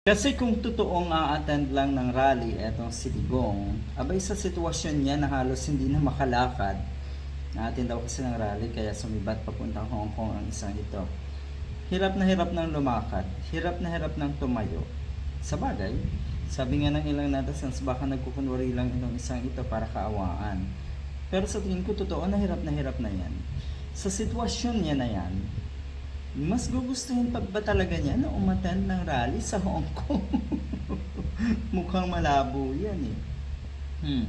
Kasi kung totoong a-attend lang ng rally etong si Digong, abay sa sitwasyon niya na halos hindi na makalakad, na-attend daw kasi ng rally kaya sumibat papuntang Hong Kong ang isang ito. Hirap na hirap ng lumakad, hirap na hirap ng tumayo. Sa bagay, sabi nga ng ilang netizens baka nagkukunwari lang itong isang ito para kaawaan. Pero sa tingin ko totoo na hirap na hirap na yan. Sa sitwasyon niya na yan, mas gugustuhin pa ba talaga niya na umattend ng rally sa Hong Kong? Mukhang malabo yan eh. Hmm.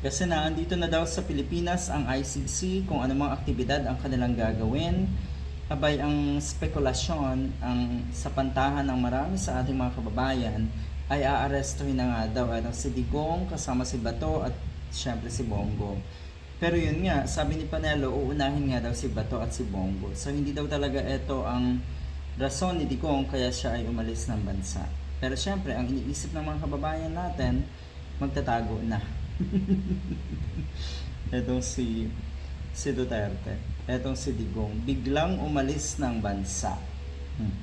Kasi na andito na daw sa Pilipinas ang ICC kung anumang aktibidad ang kanilang gagawin. Abay ang spekulasyon ang sa pantahan ng marami sa ating mga kababayan ay aarestuhin na nga daw ano, si Digong kasama si Bato at syempre si Bongo. Pero yun nga, sabi ni Panelo, uunahin nga daw si Bato at si Bongo. So hindi daw talaga ito ang rason ni Digong kaya siya ay umalis ng bansa. Pero syempre, ang iniisip ng mga kababayan natin, magtatago na. Etong si si Duterte, etong si Digong, biglang umalis ng bansa. Hmm.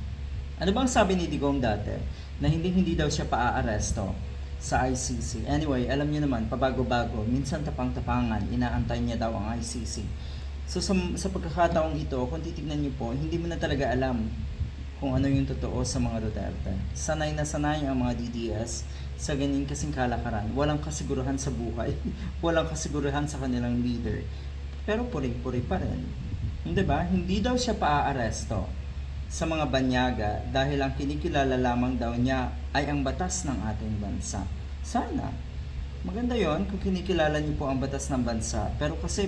Ano bang sabi ni Digong dati? Na hindi hindi daw siya paaaresto sa ICC. Anyway, alam niyo naman, pabago-bago, minsan tapang-tapangan, inaantay niya daw ang ICC. So sa, sa pagkakataong ito, kung titignan niyo po, hindi mo na talaga alam kung ano yung totoo sa mga Duterte. Sanay na sanay ang mga DDS sa ganyan kasing kalakaran. Walang kasiguruhan sa buhay. Walang kasiguruhan sa kanilang leader. Pero puri-puri pa rin. Hindi ba? Hindi daw siya paaaresto sa mga banyaga dahil ang kinikilala lamang daw niya ay ang batas ng ating bansa. Sana. Maganda yon kung kinikilala niyo po ang batas ng bansa. Pero kasi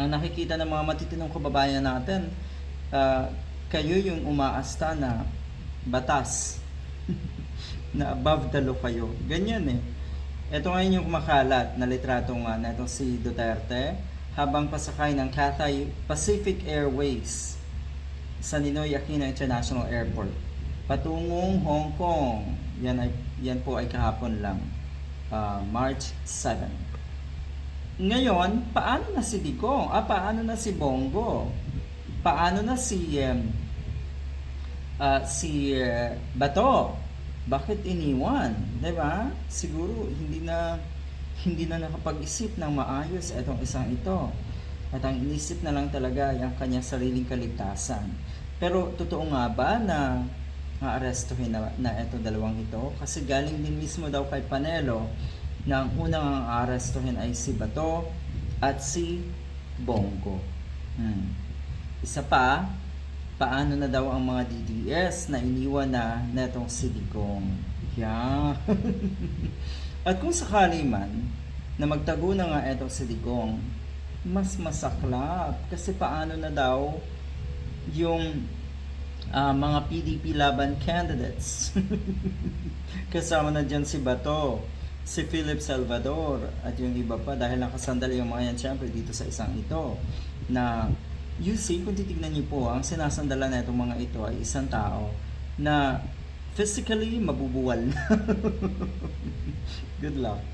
ang nakikita ng mga matitinong kababayan natin, ah, kayo yung umaasta na batas na above the law kayo. Ganyan eh. Ito ngayon yung kumakalat na litrato nga na itong si Duterte habang pasakay ng Cathay Pacific Airways sa Ninoy Aquino International Airport patungong Hong Kong. Yan ay yan po ay kahapon lang. ah, March 7. Ngayon, paano na si Digong? Ah, paano na si Bongo? Paano na si um, ah, si uh, Bato? Bakit iniwan? 'Di ba? Siguro hindi na hindi na nakapag-isip ng maayos itong isang ito. At ang inisip na lang talaga ay ang kanyang sariling kaligtasan. Pero totoo nga ba na aarestuhin na, na ito dalawang ito? Kasi galing din mismo daw kay Panelo na ang unang ang aarestuhin ay si Bato at si Bongo. Hmm. Isa pa, paano na daw ang mga DDS na iniwan na netong si Digong? Yeah. at kung sakali man na magtago na nga etong si Digong, mas masaklap. Kasi paano na daw yung ah, mga PDP laban candidates. Kasama na dyan si Bato, si Philip Salvador, at yung iba pa dahil nakasandal yung mga yan syempre dito sa isang ito na you see, kung titignan niyo po, ang sinasandalan na itong mga ito ay isang tao na physically mabubuwal. Good luck.